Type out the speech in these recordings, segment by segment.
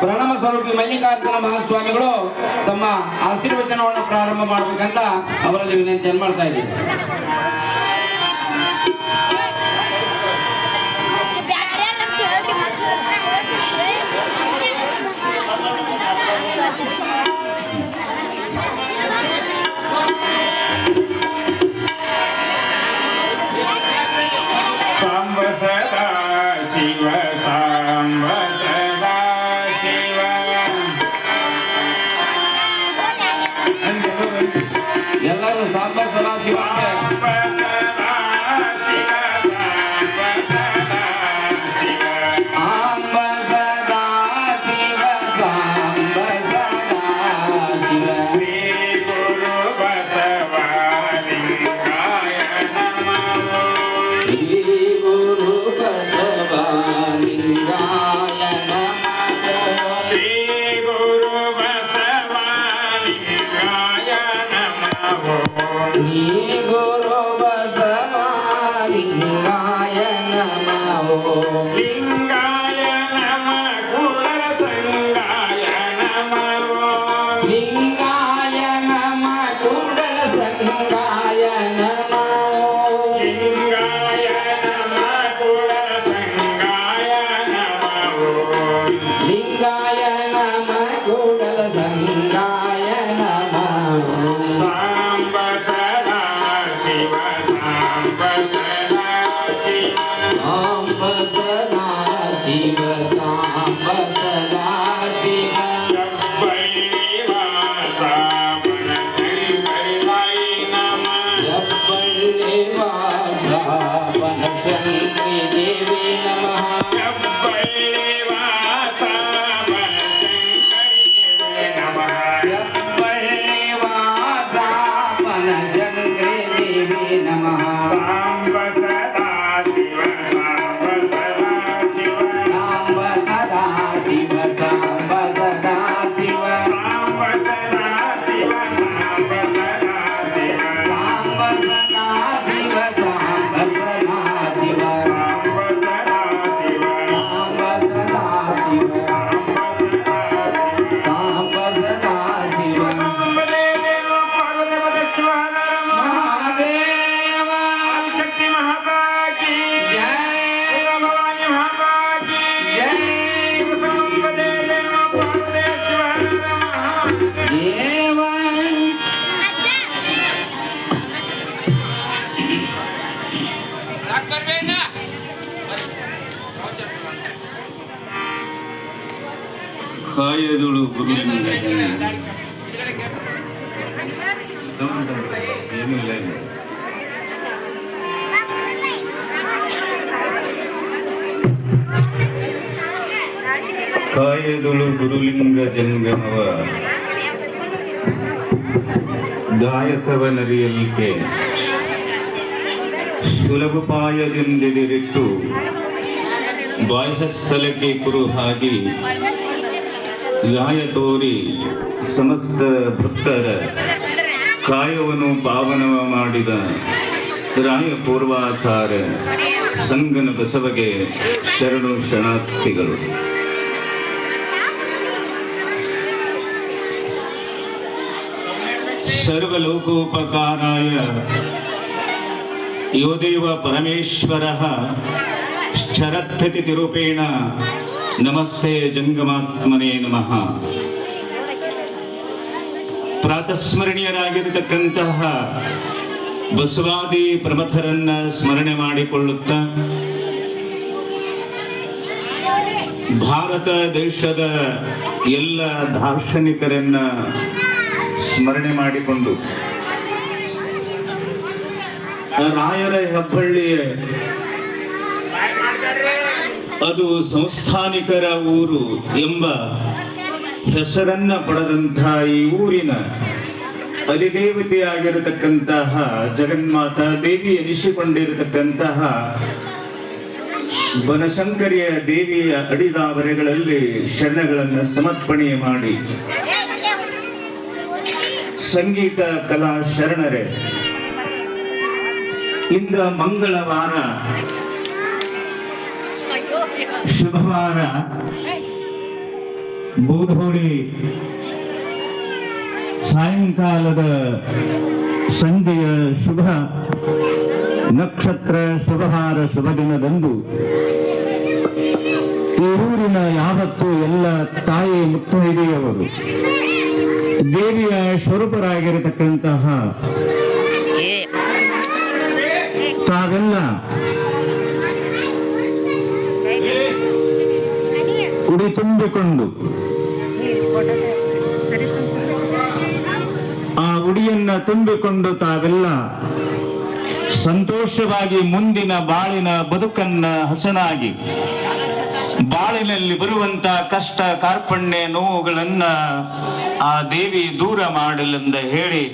ಪ್ರಣಮ ಸ್ವರೂಪಿ ಮಲ್ಲಿಕಾರ್ಜುನ ಮಹಾಸ್ವಾಮಿಗಳು ತಮ್ಮ ಆಶೀರ್ವಚನವನ್ನು ಪ್ರಾರಂಭ ಮಾಡಬೇಕಂತ ಅವರಲ್ಲಿ ವಿನಂತಿಯನ್ನು ಮಾಡ್ತಾ ಇದ್ದೀವಿ. 原来是三百四十七万 जगदेवी नमः ಕಾಯೋದಳು ಗುರುವಿನ ಏನಿಲ್ಲ ಕಾಯದುಳು ಗುರುಲಿಂಗ ಜನ್ಗಮವ ಗಾಯಕವನರಿಯಲಿಕೆ ಸುಲಭಪಾಯದಿಂದಿರಿಟ್ಟು ಬಾಹ್ಯ ಸ್ಥಳಕ್ಕೆ ಕುರು ಹಾಗೆ ಗಾಯ ತೋರಿ ಸಮಸ್ತ ಭಕ್ತರ ಕಾಯವನ್ನು ಪಾವನವ ಮಾಡಿದ ರಾಯ ಪೂರ್ವಾಚಾರ ಸಂಗನ ಬಸವಗೆ ಶರಣು ಶರಣಾರ್ಥಿಗಳು. ಸರ್ವಲೋಕೋಪಕಾರಾಯ ಯೋದೇವ ಪರಮೇಶ್ವರ ಶರತ್ಥಿತಿರೂಪೇಣ ನಮಸ್ತೆ ಜಂಗಮಾತ್ಮನೇ ನಮಃ. ಪ್ರಾತಸ್ಮರಣೀಯರಾಗಿರತಕ್ಕಂತಹ ಬಸವಾದಿ ಪ್ರಮಥರನ್ನ ಸ್ಮರಣೆ ಮಾಡಿಕೊಳ್ಳುತ್ತಾ ಭಾರತ ದೇಶದ ಎಲ್ಲ ದಾರ್ಶನಿಕರನ್ನ ಸ್ಮರಣೆ ಮಾಡಿಕೊಂಡು ರಾಯರ ಹೆಬ್ಬಳ್ಳಿ ಅದು ಸಂಸ್ಥಾನಿಕರ ಊರು ಎಂಬ ಹೆಸರನ್ನ ಪಡೆದಂತಹ ಈ ಊರಿನ ಅಧಿದೇವತೆಯಾಗಿರತಕ್ಕಂತಹ ಜಗನ್ಮಾತಾ ದೇವಿ ಎನಿಸಿಕೊಂಡಿರತಕ್ಕಂತಹ ಬನಶಂಕರಿಯ ದೇವಿಯ ಅಡಿದಾವರೆಗಳಲ್ಲಿ ಶರಣಗಳನ್ನು ಸಮರ್ಪಣೆ ಮಾಡಿ. ಸಂಗೀತ, ಕಲಾ ಶರಣರೆ ಇಂದ ಮಂಗಳವಾರ ಶುಭವಾರ. ಬೂಧೋಡಿ ಸಾಯಂಕಾಲದ ಸಂಜೆಯ ಶುಭ ನಕ್ಷತ್ರ ಶುಭಹಾರ ಶುಭ ದಿನದಂದು. ಈ ಊರಿನ ಯಾವತ್ತು ಎಲ್ಲ ತಾಯಿ ಮುತ್ತೈದೆಯವರು. ದೇವಿಯ ಸ್ವರೂಪರಾಗಿರತಕ್ಕಂತಹ ತಾವೆಲ್ಲ ಉಡಿ ತುಂಬಿಕೊಂಡು ಆ ಉಡಿಯನ್ನ ತುಂಬಿಕೊಂಡು ತಾವೆಲ್ಲ ಸಂತೋಷವಾಗಿ ಮುಂದಿನ ಬಾಳಿನ ಬದುಕನ್ನ ಹಸನಾಗಿ, ಬಾಳಿನಲ್ಲಿ ಬರುವಂತ ಕಷ್ಟ, ಕಾರ್ಪಣ್ಯ ನೋವುಗಳನ್ನ ಆ ದೇವಿ ದೂರ ಮಾಡಲೆಂದ ಹೇಳಿ,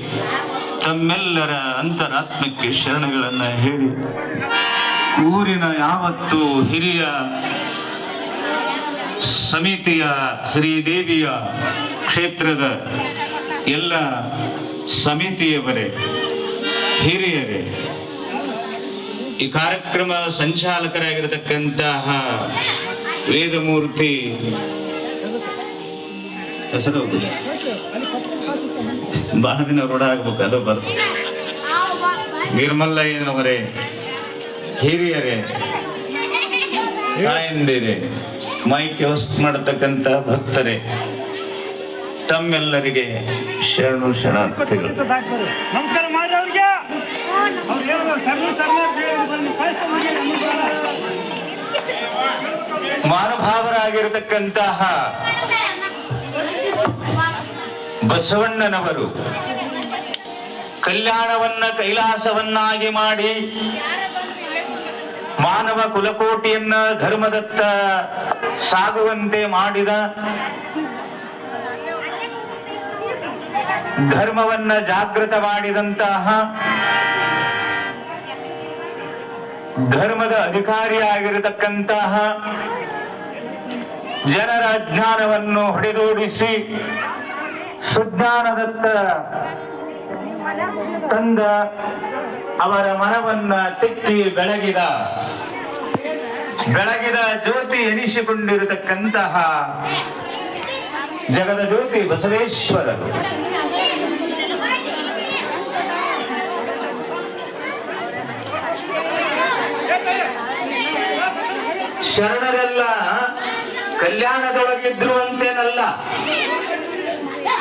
ತಮ್ಮೆಲ್ಲರ ಅಂತರಾತ್ಮಕ್ಕೆ ಶರಣಗಳನ್ನ ಹೇಳಿ, ಊರಿನ ಯಾವತ್ತು ಹಿರಿಯ ಸಮಿತಿಯ ಶ್ರೀದೇವಿಯ ಕ್ಷೇತ್ರದ ಎಲ್ಲ ಸಮಿತಿಯವರೇ, ಹಿರಿಯರೇ, ಈ ಕಾರ್ಯಕ್ರಮ ಸಂಚಾಲಕರಾಗಿರತಕ್ಕಂತಹ ವೇದಮೂರ್ತಿ ಹೆಸರು? ಬಹಳ ದಿನ ರೂಢ ಆಗ್ಬೇಕು, ಅದು ಬರ್ತದೆ ನಿರ್ಮಲ್ಲಯ್ಯನವರೇ ಹಿರಿಯರೇ ತಾಯಂದಿರೇ ಮೈಕ್ ವ್ಯವಸ್ಥೆ ಮಾಡತಕ್ಕಂತ ಭಕ್ತರೇ ತಮ್ಮೆಲ್ಲರಿಗೆ ಶರಣು ಶರಣಾರ್ಥಿಗಳು. ನಮಸ್ಕಾರ ಮಾಡಿ ಅವ್ರಿಗೆ. ಮಹಾನುಭಾವರಾಗಿರತಕ್ಕಂತಹ ಬಸವಣ್ಣನವರು ಕಲ್ಯಾಣವನ್ನ ಕೈಲಾಸವನ್ನಾಗಿ ಮಾಡಿ ಮಾನವ ಕುಲಕೋಟಿಯನ್ನ ಧರ್ಮದತ್ತ ಸಾಗುವಂತೆ ಮಾಡಿದ ಧರ್ಮವನ್ನ ಜಾಗೃತ ಮಾಡಿದಂತಹ ಧರ್ಮದ ಅಧಿಕಾರಿಯಾಗಿರತಕ್ಕಂತಹ ಜನರ ಅಜ್ಞಾನವನ್ನು ಹೊಡೆದೋಡಿಸಿ ಸುಜ್ಞಾನದತ್ತ ತಂದ ಅವರ ಮನವನ್ನ ತೆಕ್ಕಿ ಬೆಳಗಿದ. ಬೆಳಗಿದ ಜ್ಯೋತಿ ಎನಿಸಿಕೊಂಡಿರತಕ್ಕಂತಹ ಜಗದ ಜ್ಯೋತಿ ಬಸವೇಶ್ವರರು. ಶರಣರೆಲ್ಲ ಕಲ್ಯಾಣದೊಳಗಿದ್ರು ಅಂತೇನಲ್ಲ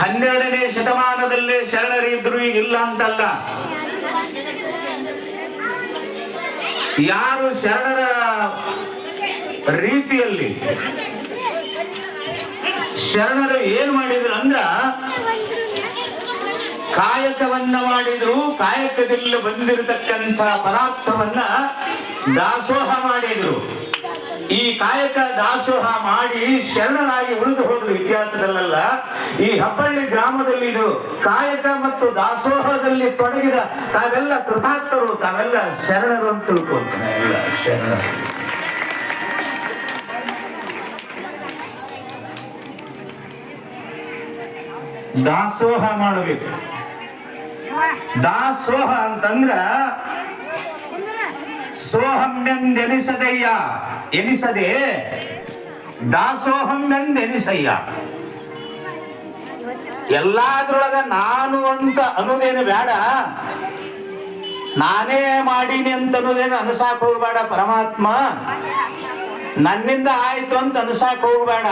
ಹನ್ನೆರಡನೇ ಶತಮಾನದಲ್ಲೇ ಶರಣರಿದ್ರು ಇಲ್ಲ ಅಂತಲ್ಲ? ಯಾರು ಶರಣರ ರೀತಿಯಲ್ಲಿ ಶರಣರು ಏನ್ ಮಾಡಿದ್ರು ಅಂದ್ರ ಕಾಯಕವನ್ನ ಮಾಡಿದ್ರು, ಕಾಯಕದಲ್ಲಿ ಬಂದಿರತಕ್ಕಂತ ಪದಾರ್ಥವನ್ನ ದಾಸೋಹ ಮಾಡಿದ್ರು. ಈ ಕಾಯಕ ದಾಸೋಹ ಮಾಡಿ ಶರಣರಾಗಿ ಉಳಿದು ಹೋದ್ರು ಇತಿಹಾಸದಲ್ಲೆಲ್ಲ. ಈ ಹಬ್ಬಳ್ಳಿ ಗ್ರಾಮದಲ್ಲಿ ಇದು ಕಾಯಕ ಮತ್ತು ದಾಸೋಹದಲ್ಲಿ ತೊಡಗಿದ ತಾವೆಲ್ಲ ಕೃತಾರ್ಥರು, ತಾವೆಲ್ಲ ಶರಣರು ಅಂತ ತಿಳ್ಕೊಂತಾರೆ. ದಾಸೋಹ ಮಾಡಬೇಕು. ದಾಸೋಹ ಅಂತಂದ್ರ ಸೋಹಮ್ಯಂದೆನಿಸದಯ್ಯ. ಎನಿಸದೆ ದಾಸೋಹಮ್ಯಂದೆನಿಸಯ್ಯ. ಎಲ್ಲಾದ್ರೊಳಗ ನಾನು ಅಂತ ಅನ್ನೋದೇನು ಬೇಡ. ನಾನೇ ಮಾಡೀನಿ ಅಂತ ಅನ್ನೋದೇನು ಅನುಸಾಕ್ ಹೋಗ್ಬೇಡ ಪರಮಾತ್ಮ. ನನ್ನಿಂದ ಆಯ್ತು ಅಂತ ಅನುಸಾಕ್ ಹೋಗ್ಬೇಡ.